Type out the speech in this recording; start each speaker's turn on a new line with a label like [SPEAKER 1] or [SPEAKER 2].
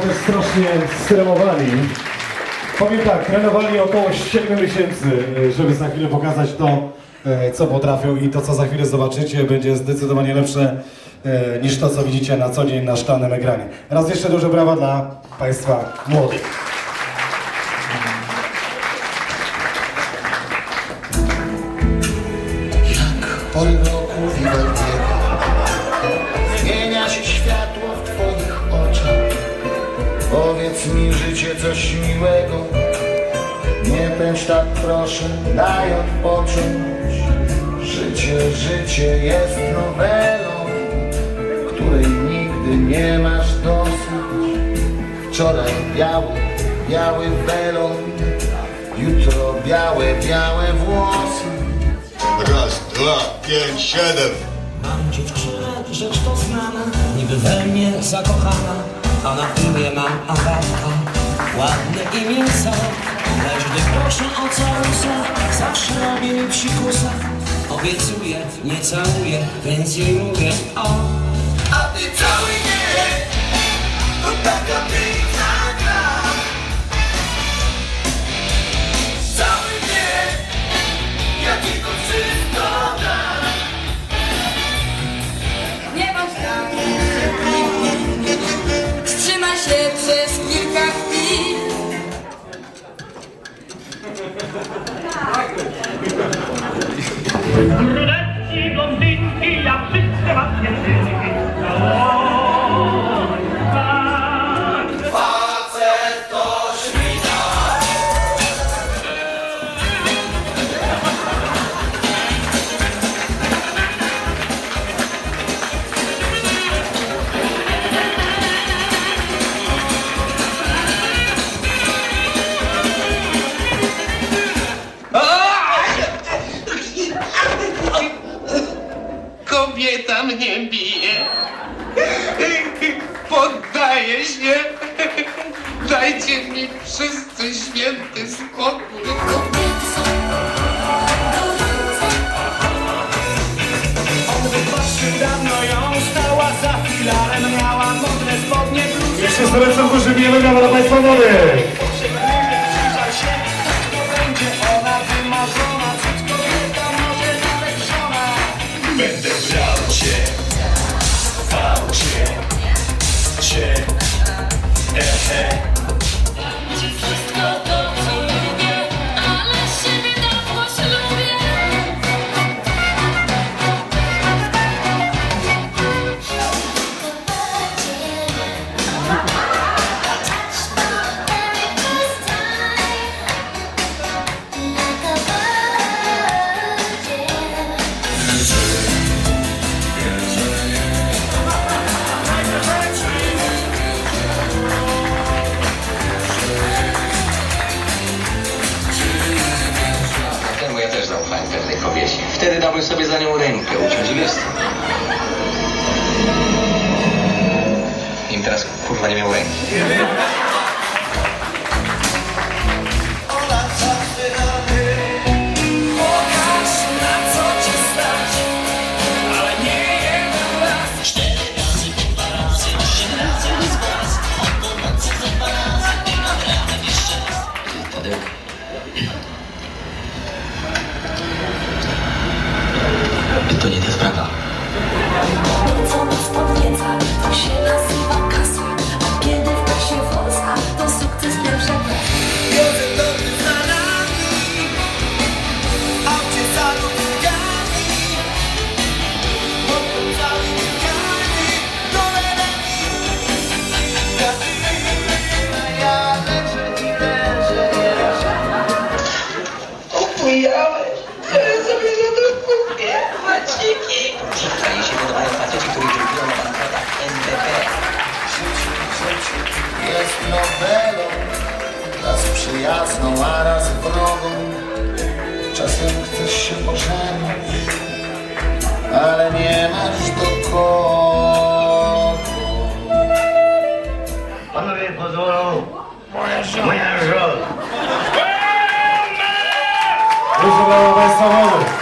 [SPEAKER 1] Też strasznie stremowali. Powiem tak, trenowali około 7 miesięcy, e, żeby za chwilę pokazać to, e, co potrafią i to, co za chwilę zobaczycie, będzie zdecydowanie lepsze e, niż to, co widzicie na co dzień na szklanym ekranie. Raz jeszcze duże brawa dla Państwa młodych.
[SPEAKER 2] Roku Powiedz mi życie coś miłego. Nie pędź tak proszę, daj odpocząć. Życie, życie jest nowelą Której nigdy nie masz dosyć. Wczoraj biały, biały welon Jutro białe, białe włosy.
[SPEAKER 3] Raz, dwa, pięć, siedem.
[SPEAKER 4] Mam dziewczynę, rzecz to znana, niby we mnie zakochana, a na imię mam Agatka. Ładne imię co, lecz gdy proszę o całusa, zawsze robię psikusa. Obiecuję, nie całuję, więc jej mówię o.
[SPEAKER 2] A ty cały
[SPEAKER 5] Kobieta mnie bije. Poddaję się. Dajcie mi wszyscy święty spokój.
[SPEAKER 4] On dawno ją, stała za filarem, miała modne spodnie.
[SPEAKER 1] Jeszcze z lepszą dużymi brawa dla Państwa młodych.
[SPEAKER 6] Wtedy dałbym sobie za nią rękę, uciąć listy. Im teraz kurwa nie miał ręki.
[SPEAKER 2] Przyjazną, a raz wrogą Czasem chcesz się pożenić Ale nie masz do kogo
[SPEAKER 7] Panowie pozwolą. Moja żona.
[SPEAKER 1] Duże brawa Państwa młodych.